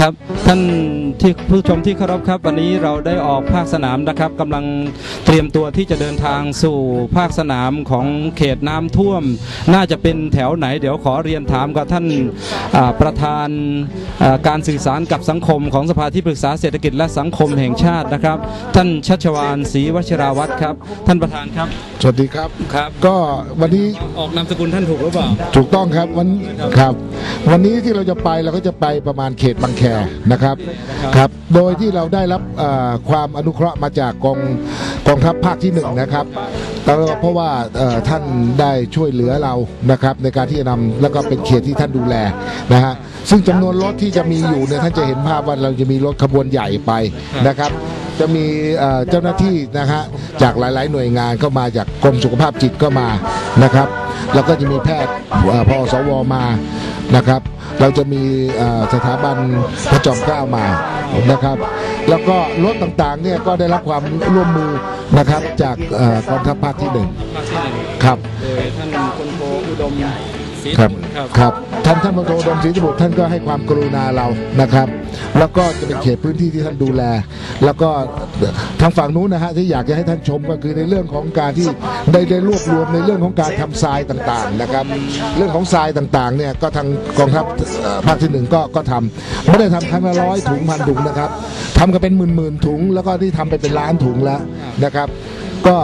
ครับท่านที่ผู้ชมที่เคารพครับ วันนี้เราได้ออกภาคสนามนะครับกำลังเตรียมตัวที่จะเดินทางสู่ภาคสนามของเขตน้ำท่วม น่าจะเป็นแถวไหน เดี๋ยวขอเรียนถามกับท่านอ่าประธานอ่าการสื่อสารกับสังคมของสภาที่ปรึกษาเศรษฐกิจและสังคมแห่งชาตินะครับ ท่านชัชวานศรีวชิราวัตรครับ ท่านประธานครับสวัสดีครับครับ ก็วันนี้ออกนามสกุลท่านถูกหรือเปล่า ถูกต้องครับวันครับ วันนี้ที่เราจะไปเราก็จะไปประมาณเขตบางแคนะครับครับ โดยที่เราได้รับเอ่อความอนุเคราะห์มาจากกองกองทัพภาคที่หนึ่งนะครับแล้วก็เพราะว่าเอ่อท่านได้ช่วยเหลือเรานะครับในการที่จะนำแล้วก็เป็นเขตที่ท่านดูแลนะฮะซึ่งจำนวนรถที่จะมีอยู่เนี่ยท่านจะเห็นภาพว่าเราจะมีรถขบวนใหญ่ไปนะครับจะมีเอ่อเจ้าหน้าที่นะฮะจากหลาย ๆ หน่วยงานก็มาจากกรมสุขภาพจิตก็มานะครับ แล้วก็จะมีแพทย์เอ่อพอสวมา นะครับ เราจะมีเอ่อสถาบันพระจอมเกล้ามานะครับ แล้วก็รถต่างๆเนี่ยก็ได้รับความร่วมมือนะครับจากเอ่อกองทัพภาคที่หนึ่งภาคที่หนึ่งครับโดยท่านพลโทอุดมศรีครับสมุทรครับครับ ท่านท่านพลโทอดมศรีสมุทรท่านก็ให้ความกรุณาเรานะครับ แล้วก็จะเป็นเขตพื้นที่ที่ท่านดูแล แล้วก็ทางฝั่งนู้นนะฮะที่อยากจะให้ท่านชมก็คือในเรื่องของการที่ได้ได้รวบรวมในเรื่องของการทำทรายต่างๆนะครับ เรื่องของทรายต่างๆเนี่ยก็ทางกองทัพภาคที่หนึ่งก็ก็ทำไม่ได้ทำครั้งละร้อยถุงพันถุงนะครับทำกันเป็นหมื่นๆถุง แล้วก็ที่ทำไปเป็นล้านถุงแล้วนะครับ ก็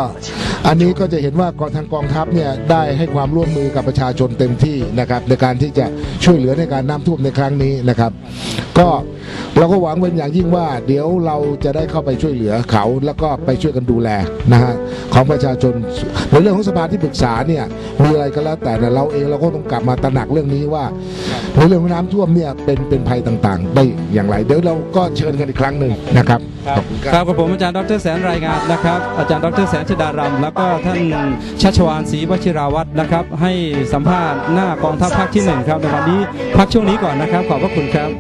อันนี้ก็จะเห็นว่ากองทางกองทัพเนี่ยได้ให้ความร่วมมือกับประชาชนเต็มที่นะครับในการที่จะช่วยเหลือในการน้ำท่วมในครั้งนี้นะครับ ก็เราก็หวังเป็นอย่างยิ่งว่า เดี๋ยวเราจะได้เข้าไปช่วยเหลือเขาแล้วก็ไปช่วยกันดูแลนะฮะของประชาชนในเรื่องของสภาที่ปรึกษาเนี่ยมีอะไรก็แล้วแต่นะเราเองเราก็ต้องกลับมาตระหนักเรื่องนี้ว่าในเรื่องของน้ำท่วมเนี่ยเป็นเป็นภัยต่างๆ ได้อย่างไร เดี๋ยวเราก็เชิญกันอีกครั้งหนึ่งนะครับ ครับครับกับผมอาจารย์ดรแสนรายงานนะครับ อาจารย์ดรแสนชดารำแล้วก็ท่านชัชวานศรีวชิราวัตรนะครับ ให้สัมภาษณ์หน้ากองทัพภาคที่หนึ่งครับในวันนี้พักช่วงนี้ก่อนนะครับ ขอบพระคุณครับ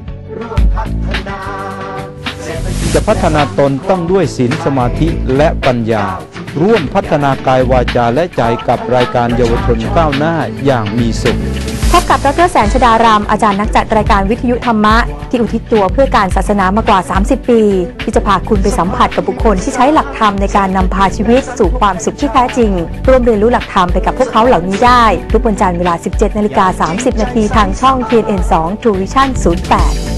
จะพัฒนาตนต้องด้วยศีลสมาธิและปัญญา ร่วมพัฒนากายวาจาและใจกับรายการเยาวชนก้าวหน้าอย่างมีสุข พบกับดรแสนชดารามอาจารย์นักจัดรายการวิทยุธรรมะ ที่อุทิศตัวเพื่อการศาสนามากว่า 30 ปี ที่จะพาคุณไปสัมผัสกับบุคคลที่ใช้หลักธรรมในการนำพาชีวิตสู่ความสุขที่แท้จริง ร่วมเรียนรู้หลักธรรมไปกับพวกเขาเหล่านี้ได้ ทุกวันจันทร์เวลา 17นาฬิกา30นาทีทางช่อง TNN 2 True Vision 08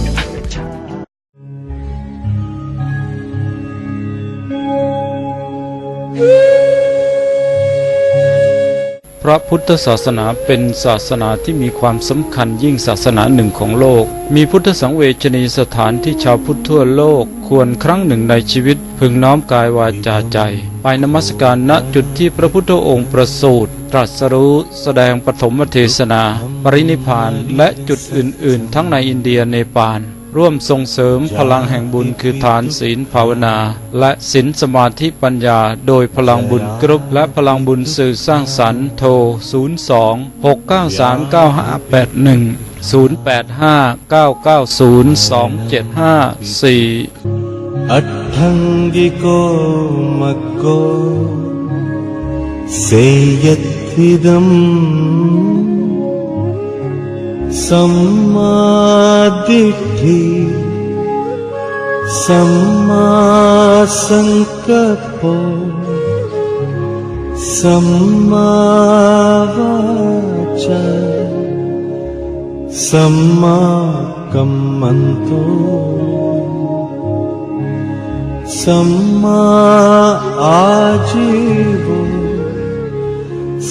พระพุทธศาสนาเป็นศาสนาที่มีความสำคัญยิ่งศาสนาหนึ่งของโลก มีพุทธสังเวชนีสถานที่ชาวพุทธทั่วโลก ควรครั้งหนึ่งในชีวิต พึงน้อมกายวาจาใจ ไปนมัสการณจุดที่พระพุทธองค์ประสูติตรัสรู้แสดงปฐมเทศนา ปรินิพานและจุดอื่น ๆ ทั้งในอินเดียเนปาล ร่วมส่งเสริมพลังแห่งบุญคือฐานศีลภาวนา และศีลสมาธิปัญญา โดยพลังบุญกรุ๊ปและพลังบุญสื่อสร้างสรรค์โทร 026939581 0859902754 อัตถังกิโกมะโกเสยทิดัม सम्मादिष्ठि सम्मासन्तपो सम् सम्माकम्मन्तो सम्माकं मन्तो सम्मा आजिवो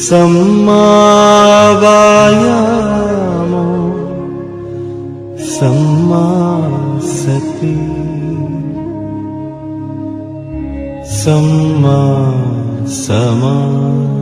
सम्मावाय सम्मा सति सम्मा समाधि